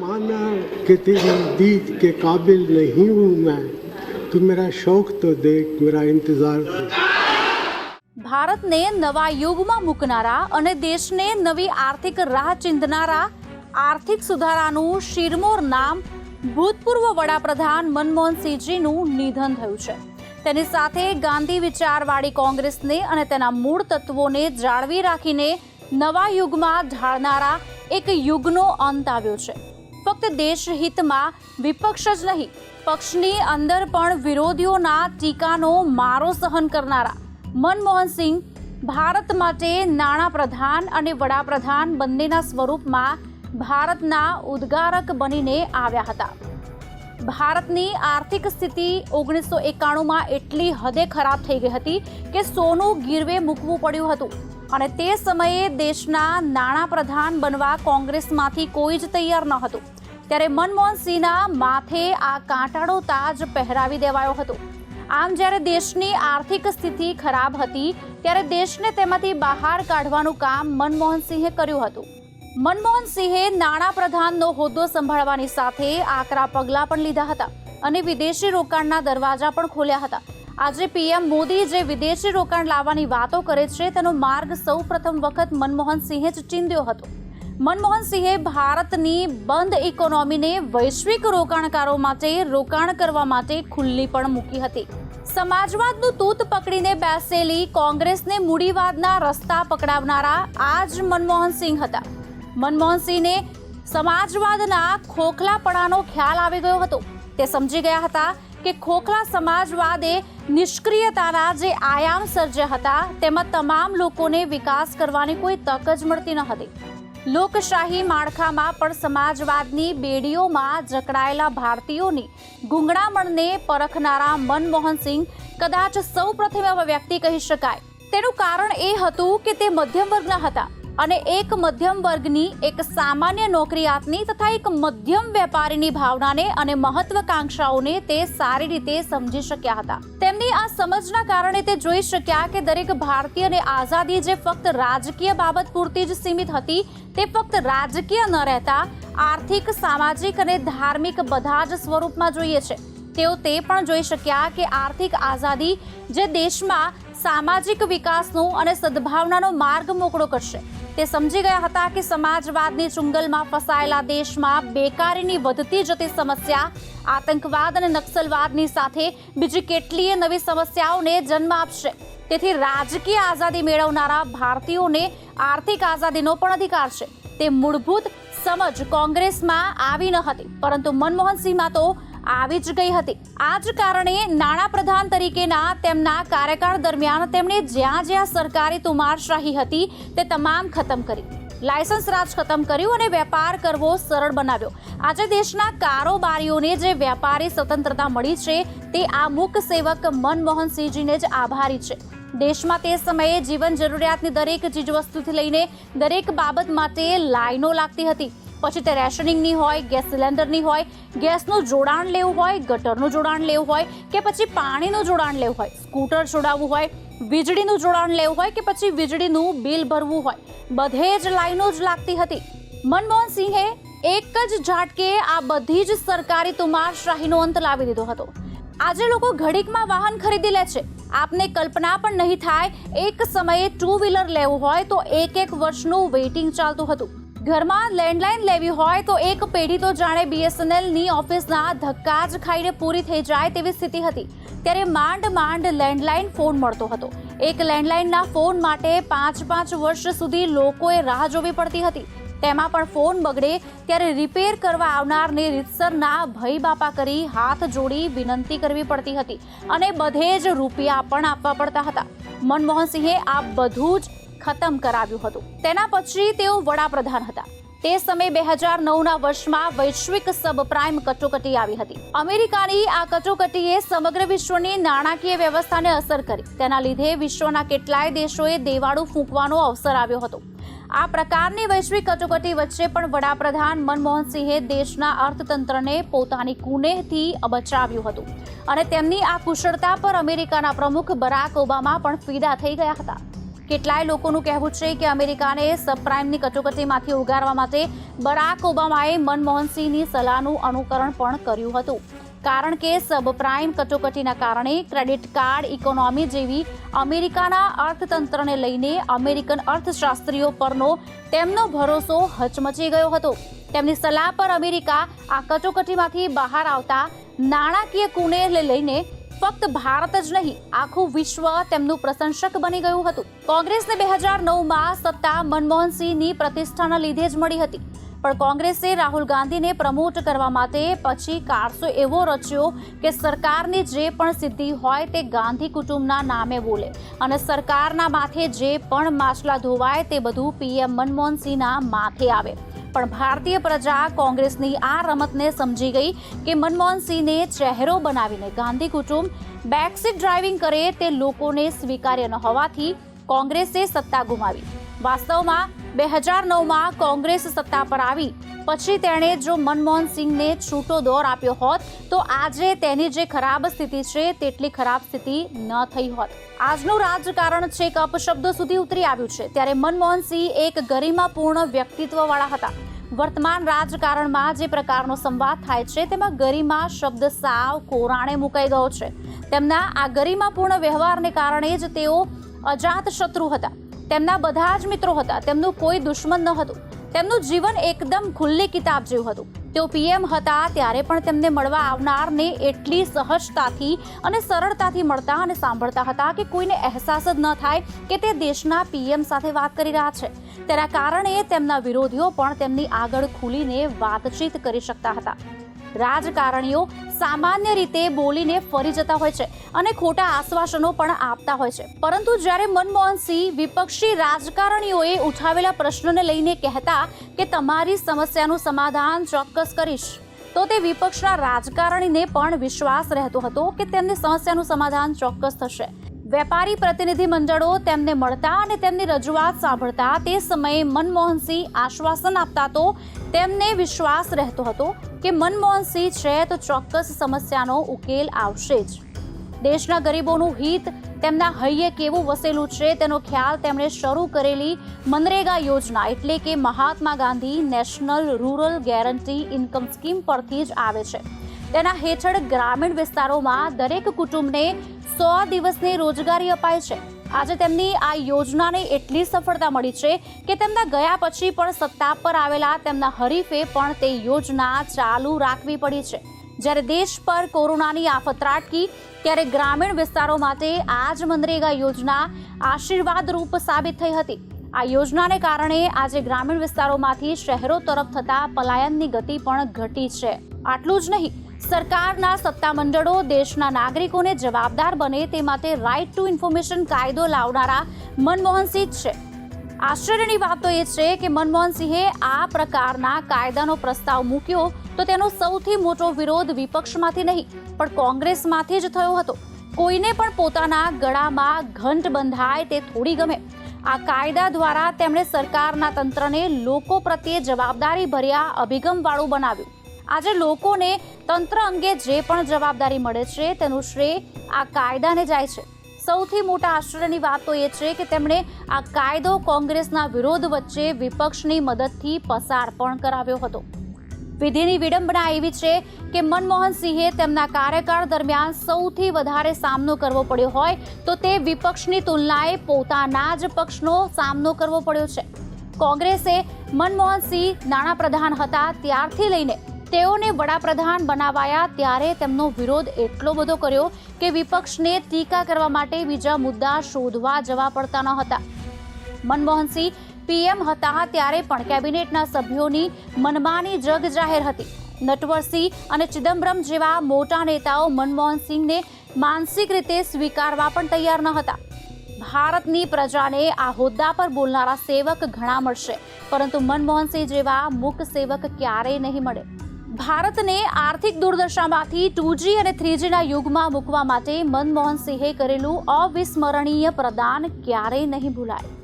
माना कि तेरी दीद के काबिल नहीं हूँ मैं तू मेरा शौक तो देख मेरा इंतज़ार देख ભારતને નવા યુગમાં મૂકનારા અને દેશને નવી આર્થિક રાહ ચીંધનારા આર્થિક સુધારાનું શિરમોર નામ ભૂતપૂર્વ વડાપ્રધાન મનમોહનસિંહજીનું નિધન થયું છે તેની સાથે ગાંધી વિચારવાળી કોંગ્રેસને અને તેના મૂળ તત્વોને જાળવી રાખીને નવા યુગમાં ઢાળનારા એક યુગનો અંત આવ્યો છે ફક્ત દેશહિતમાં વિપક્ષ જ નહીં, પક્ષની અંદર પણ વિરોધીઓના ટીકાનો મારો સહન કરનારા મનમોહન સિંહ ભારત માટે નાણાં પ્રધાન અને વડાપ્રધાન બંનેના સ્વરૂપમાં ભારતના ઉદ્ગારક બનીને આવ્યા હતા. ભારતની આર્થિક સ્થિતિ ઓગણીસો એકાણુંમાં એટલી હદે ખરાબ થઈ ગઈ હતી કે સોનું ગીરવે મૂકવું પડ્યું હતું અને તે સમયે દેશના નાણાં પ્રધાન બનવા કોંગ્રેસમાંથી કોઈ જ તૈયાર ન હતું. ત્યારે મનમોહનસિંહના માથે આ કાંટાળો તાજ પહેરાવી દેવાયો હતો. આમ જ્યારે દેશની આર્થિક સ્થિતિ ખરાબ હતી, ત્યારે દેશને તેમાંથી બહાર કાઢવાનું કામ મનમોહનસિંહે કર્યું હતું. મનમોહનસિંહે નાણાં પ્રધાનનો હોદ્દો સંભાળવાની સાથે આકરા પગલાં પણ લીધા હતા અને વિદેશી રોકાણના દરવાજા પણ ખોલ્યા હતા. આજે પીએમ મોદી જે વિદેશી રોકાણ લાવવાની વાતો કરે છે, તેનો માર્ગ સૌ પ્રથમ વખત મનમોહનસિંહે જ ચીંધ્યો હતો. મનમોહનસિંહે ભારતની બંધ ઇકોનોમીને વૈશ્વિક રોકાણકારો માટે રોકાણ કરવા માટે ખુલ્લી પણ મૂકી હતી. સમાજવાદનું તૂત પકડીને બેસેલી કોંગ્રેસને મૂડીવાદના રસ્તા પકડાવનારા આ જ મનમોહનસિંહ હતા. મનમોહનસિંહને સમાજવાદના ખોખલાપણાનો ખ્યાલ આવી ગયો હતો. તે સમજી ગયા હતા કે ખોખલા સમાજવાદે નિષ્ક્રિયતાના જે આયામ સર્જ્યા હતા, તેમાં તમામ લોકોને વિકાસ કરવાની કોઈ તક જ મળતી ન હતી. લોકશાહી માળખામાં પણ સમાજવાદની બેડીઓમાં જકડાયેલા ભારતીયોની ગુંગળામણને પરખનારા મનમોહનસિંહ કદાચ સૌ પ્રથમ વ્યક્તિ કહી શકાય. તેનું કારણ એ હતું કે તે મધ્યમ વર્ગના હતા. અને એક મધ્યમ વર્ગની એક સામાન્ય નોકરિયાતની તથા એક મધ્યમ વેપારીની ભાવનાને અને મહત્વકાંક્ષાઓને તે સારી રીતે સમજી શક્યા હતા. તેમની આ સમજના કારણે તે જોઈ શક્યા કે દરેક ભારતીયને આઝાદી જે ફક્ત રાજકીય બાબત પૂરતી જ સીમિત હતી, તે ફક્ત રાજકીય ન રહેતા, આર્થિક, સામાજિક અને ધાર્મિક બધા જ સ્વરૂપમાં જોઈએ છે. તેઓ તે પણ જોઈ શક્યા કે આર્થિક આઝાદી જે દેશમાં સામાજિક વિકાસનો અને સદભાવનાનો માર્ગ મોકળો કરશે. તે સમજી ગયા હતા કે સમાજવાદની ચુંગલમાં ફસાયેલા દેશમાં બેકારીની વધતી જતી સમસ્યા, આતંકવાદ અને નક્સલવાદની સાથે બીજી કેટલીય નવી સમસ્યાઓને જન્મ આપશે. તેથી રાજકીય આઝાદી મેળવનારા ભારતીયોને આર્થિક આઝાદીનો પણ અધિકાર છે. તે મૂળભૂત સમજ કોંગ્રેસમાં આવી ન હતી. પરંતુ મનમોહનસિંહમાં તો આવી જ ગઈ હતી. આ જ કારણે નાણાં પ્રધાન તરીકેના તેમના કાર્યકાળ દરમિયાન તેમણે જ્યાં જ્યાં સરકારી તુમારશાહી હતી તે તમામ ખતમ કરી. લાયસન્સ રાજ ખતમ કર્યું અને વેપાર કરવો સરળ બનાવ્યો. આજે દેશના કારોબારીઓને જે વેપારી સ્વતંત્રતા મળી છે તે આ મૂક સેવક મનમોહનસિંહજીને જ આભારી છે. દેશમાં તે સમયે જીવન જરૂરિયાતની દરેક ચીજવસ્તુથી લઈને દરેક બાબત માટે લાઈનો લાગતી હતી. પછી તે રેશનિંગની હોય, ગેસ સિલિન્ડરની હોય, ગેસનું જોડાણ લેવું હોય, ગટરનું જોડાણ લેવું હોય કે પછી પાણીનું જોડાણ લેવું હોય, સ્કૂટર જોડાવવું હોય, વીજળીનું જોડાણ લેવું હોય કે પછી વીજળીનું બિલ ભરવું હોય. બધે જ લાઈનો જ લાગતી હતી. મનમોહન સિંહે એક જ ઝાટકે આ બધી જ સરકારી તુમારશાહીનો અંત લાવી દીધો હતો. આજે લોકો ઘડીકમાં વાહન ખરીદી લે છે. આપને કલ્પના પણ નહીં થાય, એક સમયે ટુ વ્હીલર લેવું હોય તો એક એક વર્ષનું વેઇટિંગ ચાલતું હતું. ઘરમાં લેન્ડલાઇન લેવી હોય તો એક પેઢી તો જાણે બીએસએનએલની ઓફિસના ધક્કા જ ખાઈને પૂરી થઈ જાય તેવી સ્થિતિ હતી. ત્યારે માંડ માંડ લેન્ડલાઇન ફોન મળતો હતો. એક લેન્ડલાઇનના ફોન માટે પાંચ પાંચ વર્ષ સુધી લોકોએ રાહ જોવી પડતી હતી. તેમાં પણ ફોન બગડે ત્યારે રિપેર કરવા આવનારને રીતસરના ભય બાપા કરી હાથ જોડી વિનંતી કરવી પડતી હતી અને બધે જ રૂપિયા પણ આપવા પડતા હતા. મનમોહનસિંહે આ બધું જ ખતમ કરાવ્યું હતું. તેના પછી તેઓ વડાપ્રધાન હતા. તે સમયે બે હજાર નવના વર્ષમાં વૈશ્વિક સબપ્રાઇમ કટોકટી આવી હતી. અમેરિકાની આ કટોકટીએ સમગ્ર વિશ્વની નાણાકીય વ્યવસ્થાને અસર કરી. તેના લીધે વિશ્વના કેટલાય દેશોએ દેવાળું ફૂંકવાનો અવસર આવ્યો હતો. આ પ્રકારની વૈશ્વિક કટોકટી વચ્ચે પણ વડાપ્રધાન મનમોહનસિંહે દેશના અર્થતંત્રને પોતાની કુનેહથી બચાવ્યું હતું. અને તેમની આ કુશળતા પર અમેરિકાના પ્રમુખ બરાક ઓબામા પણ ફિદા થઈ ગયા હતા. કેટલાય લોકોનું કહેવું છે કે અમેરિકાને સબપ્રાઇમની કટોકટીમાંથી ઉગારવા માટે બરાક ઓબામાએ મનમોહનસિંહની સલાહનું અનુકરણ પણ કર્યું હતું. કારણ કે સબપ્રાઇમ કટોકટીના કારણે ક્રેડિટ કાર્ડ ઇકોનોમી જેવી અમેરિકાના અર્થતંત્રને લઈને અમેરિકન અર્થશાસ્ત્રીઓ પરનો તેમનો ભરોસો હચમચી ગયો હતો. તેમની સલાહ પર અમેરિકા આ કટોકટીમાંથી બહાર આવતા નાણાકીય કુને લઈને ફક્ત ભારત જ નહીં, આખું વિશ્વ તેમનું પ્રશંસક બની ગયું હતું. કોંગ્રેસને બે હજાર નવમાં સત્તા મનમોહનસિંહની પ્રતિષ્ઠાના લીધે જ મળી હતી. પણ કોંગ્રેસે રાહુલ ગાંધીને પ્રમોટ કરવા માટે પછી કારસો એવો રચ્યો કે સરકારની જે પણ સિદ્ધિ હોય તે ગાંધી કુટુંબના નામે બોલે અને સરકારના માથે જે પણ માછલા ધોવાય તે બધું પીએમ મનમોહનસિંહના માથે આવે. પણ ભારતીય પ્રજા કોંગ્રેસની આ રમતને સમજી ગઈ કે મનમોહનસિંહને ચહેરો બનાવીને ગાંધી કુટુંબ બેકસીટ ડ્રાઇવિંગ કરે તે લોકોને સ્વીકાર્ય ન હોવાથી કોંગ્રેસે સત્તા ગુમાવી. વાસ્તવમાં બે હજાર નવમાં કોંગ્રેસ સત્તા પર આવી. પછી તેણે જો મનમોહન સિંહને છૂટો દોર આપ્યો હોત, તો આજે તેની જે ખરાબ સ્થિતિ છે, તેટલી ખરાબ સ્થિતિ ન થઈ હોત. આજનું રાજકારણ છેક અપશબ્દો સુધી ઉતરી આવ્યું છે. ત્યારે મનમોહન સિંહ એક ગરિમાપૂર્ણ વ્યક્તિત્વવાળા હતા. વર્તમાન રાજકારણમાં જે પ્રકારનો સંવાદ થાય છે, તેમાં ગરિમા શબ્દ સાવ કોરાણે મુકાઈ ગયો છે. તેમના આ ગરિમાપૂર્ણ વ્યવહારને કારણે જ તેઓ અજાત શત્રુ હતા. તેમના બધા જ મિત્રો હતા. તેમનું કોઈ દુશ્મન ન હતું. તેમનું જીવન એકદમ ખુલ્લી કિતાબ જેવું હતું. તેઓ પીએમ હતા ત્યારે પણ તેમને મળવા આવનારને એટલી સહજતાથી અને સરળતાથી મળતા અને સાંભળતા હતા કે કોઈને અહેસાસ જ ન થાય કે તે દેશના પીએમ સાથે વાત કરી રહ્યા છે. તેના કારણે તેમના વિરોધીઓ પણ તેમની આગળ ખુલીને વાતચીત કરી શકતા હતા. રાજકારણીઓ સામાન્ય રીતે બોલીને ફરી જતા હોય છે અને ખોટા આશ્વાસનો પણ આપતા હોય છે. પરંતુ જ્યારે મનમોહન સિંહ વિપક્ષી રાજકારણીઓએ ઉઠાવેલા પ્રશ્નોને લઈને કહેતા કે તમારી સમસ્યાનું સમાધાન ચોક્કસ કરીશ, તો તે વિપક્ષના રાજકારણીને પણ વિશ્વાસ રહેતો હતો કે તેમની સમસ્યાનું સમાધાન ચોક્કસ થશે. વેપારી પ્રતિનિધિ મંડળો તેમને મળતા અને તેમની રજૂઆત સાંભળતા તે સમયે મનમોહનસિંહ આશ્વાસન આપતા તો તેમને વિશ્વાસ રહેતો હતો કે મનમોહનસિંહ છે તો ચોક્કસ સમસ્યાનો ઉકેલ આવશે જ. દેશના ગરીબોનું હિત, તેમના હૈયે કેવું વસેલું છે તેનો ખ્યાલ તેમણે શરૂ કરેલી મનરેગા યોજના એટલે કે Mahatma Gandhi national rural guarantee income scheme પરથી જ આવે છે. તેના હેઠળ ગ્રામીણ વિસ્તારોમાં દરેક કુટુંબને સો દિવસની રોજગારી અપાય છે. આજે તેમની આ યોજનાને એટલી સફળતા મળી છે કે તેમના ગયા પછી પણ સત્તા પર આવેલા તેમના હરીફે પણ તે યોજના ચાલુ રાખવી પડી છે. જ્યારે દેશ પર કોરોનાની આફત ત્રાટકી ત્યારે ગ્રામીણ વિસ્તારો માટે આ જ મનરેગા યોજના આશીર્વાદરૂપ સાબિત થઈ હતી. આ યોજનાને કારણે આજે ગ્રામીણ વિસ્તારોમાંથી શહેરો તરફ થતા પલાયનની ગતિ પણ ઘટી છે. આટલું જ નહીં સરકારના સત્તામંડળો દેશના નાગરિકોને જવાબદાર બને તે માટે રાઇટ ટુ ઇન્ફોર્મેશન કાયદો લાવનારા મનમોહનસિંહ છે. આશ્ચર્યની વાત તો એ છે કે મનમોહનસિંહે આ પ્રકારના કાયદાનો પ્રસ્તાવ મૂક્યો તો તેનો સૌથી મોટો વિરોધ વિપક્ષમાંથી નહીં, પણ કોંગ્રેસમાંથી જ થયો હતો. કોઈને પણ પોતાના ગળામાં ઘંટ બંધાય તે થોડી ગમે. આ કાયદા દ્વારા તેમણે સરકારના તંત્રને લોકો પ્રત્યે જવાબદારી ભર્યા અભિગમવાળું બનાવ્યું. આજે લોકોને તંત્ર અંગે જે પણ જવાબદારી મળે છે, તેનું શ્રેય આ કાયદાને જાય છે. સૌથી મોટા આશ્ચર્યની વાત તો એ છે કે તેમણે આ કાયદો કોંગ્રેસના વિરોધ વચ્ચે વિપક્ષની મદદથી પસાર પણ કરાવ્યો હતો. વિધિની વિડંબના એવી છે કે મનમોહન સિંહે તેમના કાર્યકાળ દરમિયાન સૌથી વધારે સામનો કરવો પડ્યો હોય તો તે વિપક્ષની તુલનાએ પોતાના જ પક્ષનો સામનો કરવો પડ્યો છે. કોંગ્રેસે મનમોહન સિંહ નાણાપ્રધાન હતા, ત્યારથી લઈને તેઓને વડાપ્રધાન બનાવાયા ત્યારે તેમનો વિરોધ એટલો બધો કર્યો કે વિપક્ષને ટીકા કરવા માટે બીજા મુદ્દા શોધવા જવા પડતા ન હતા. મનમોહનસિંહ પીએમ હતા ત્યારે પણ કેબિનેટના સભ્યોની મનમાની જગ જાહેર હતી. નટવરસિંહ અને ચિદમ્બરમ જેવા મોટા નેતાઓ મનમોહનસિંહને માનસિક રીતે સ્વીકારવા પણ તૈયાર ન હતા. ભારતની પ્રજાને આ હોદ્દા પર બોલનારા સેવક ઘણા મળશે, પરંતુ મનમોહનસિંહ જેવા મૂક સેવક ક્યારેય નહીં મળે. ભારતને આર્થિક દુર્દશામાંથી ટુજી અને થ્રીજીના યુગમાં મૂકવા માટે મનમોહન સિંહે કરેલું અવિસ્મરણીય પ્રદાન ક્યારેય નહીં ભૂલાય.